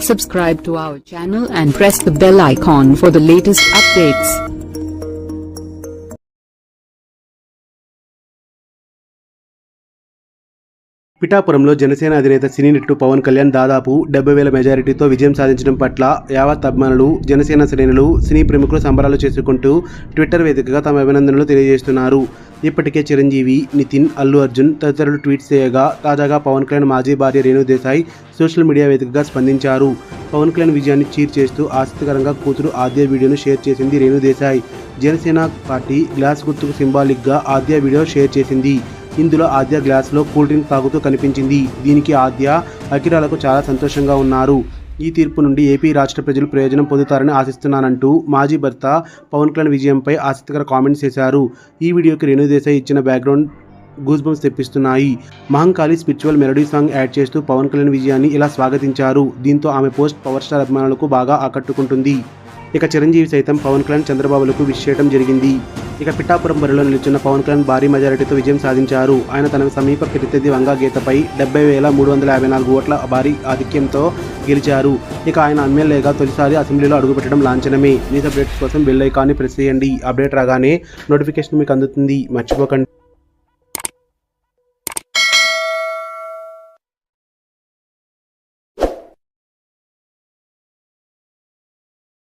Subscribe to our channel and press the bell icon for the latest updates. పిఠాపురంలో జనసేన అధినేత సినీ నటుడు పవన్ కళ్యాణ్ దాదాపు డెబ్బై వేల మెజారిటీతో విజయం సాధించడం పట్ల యావత్ అభిమానులు జనసేన శ్రేణులు సినీ ప్రముఖులు సంబరాలు చేసుకుంటూ ట్విట్టర్ వేదికగా తమ అభినందనలు తెలియజేస్తున్నారు ఇప్పటికే చిరంజీవి నితిన్ అల్లు అర్జున్ తదితరులు ట్వీట్ చేయగా తాజాగా పవన్ కళ్యాణ్ మాజీ భార్య రేణు దేశాయ్ సోషల్ మీడియా వేదికగా స్పందించారు. పవన్ కళ్యాణ్ విజయాన్ని చీర్ చేస్తూ ఆసక్తికరంగా కూతురు ఆద్య వీడియోను షేర్ చేసింది రేణు దేశాయ్. జనసేన పార్టీ గ్లాస్ గుర్తుకు సింబాలిక్గా ఆద్య వీడియో షేర్ చేసింది. ఇందులో ఆద్య గ్లాస్లో కూల్ డ్రింక్ తాగుతూ కనిపించింది. దీనికి ఆద్య అఖిరాలకు చాలా సంతోషంగా ఉన్నారు. ఈ తీర్పు నుండి ఏపీ రాష్ట్ర ప్రజలు ప్రయోజనం పొందుతారని ఆశిస్తున్నానంటూ మాజీ భర్త పవన్ కళ్యాణ్ విజయంపై ఆసక్తికర కామెంట్స్ చేశారు. ఈ వీడియోకి రేణు దేశాయ్ ఇచ్చిన background goose bumps తెప్పిస్తున్నాయి. Mahankali spiritual melody song add చేస్తూ పవన్ కళ్యాణ్ విజయాన్ని ఇలా స్వాగతించారు. దీంతో ఆమె పోస్ట్ పవర్ స్టార్ అభిమానులకు బాగా ఆకట్టుకుంటుంది. ఇక చిరంజీవి సైతం పవన్ కళ్యాణ్ చంద్రబాబులకు విష్ చేయడం జరిగింది. ఇక పిఠాపురం బరిలో నిలుచున్న పవన్ కళ్యాణ్ భారీ మెజారిటీతో విజయం సాధించారు. ఆయన తన సమీప ప్రతినిధి వంగా గీతపై డెబ్బై వేల మూడు వందల యాభై నాలుగు ఓట్ల భారీ ఆధిక్యంతో గెలిచారు. ఇక ఆయన ఎమ్మెల్యేగా తొలిసారి అసెంబ్లీలో అడుగుపెట్టడం లాంఛనమే. న్యూస్ అప్డేట్స్ కోసం బెల్ ఐకాన్ని ప్రెస్ చేయండి. అప్డేట్ రాగానే నోటిఫికేషన్ మీకు అందుతుంది. మర్చిపోకండి.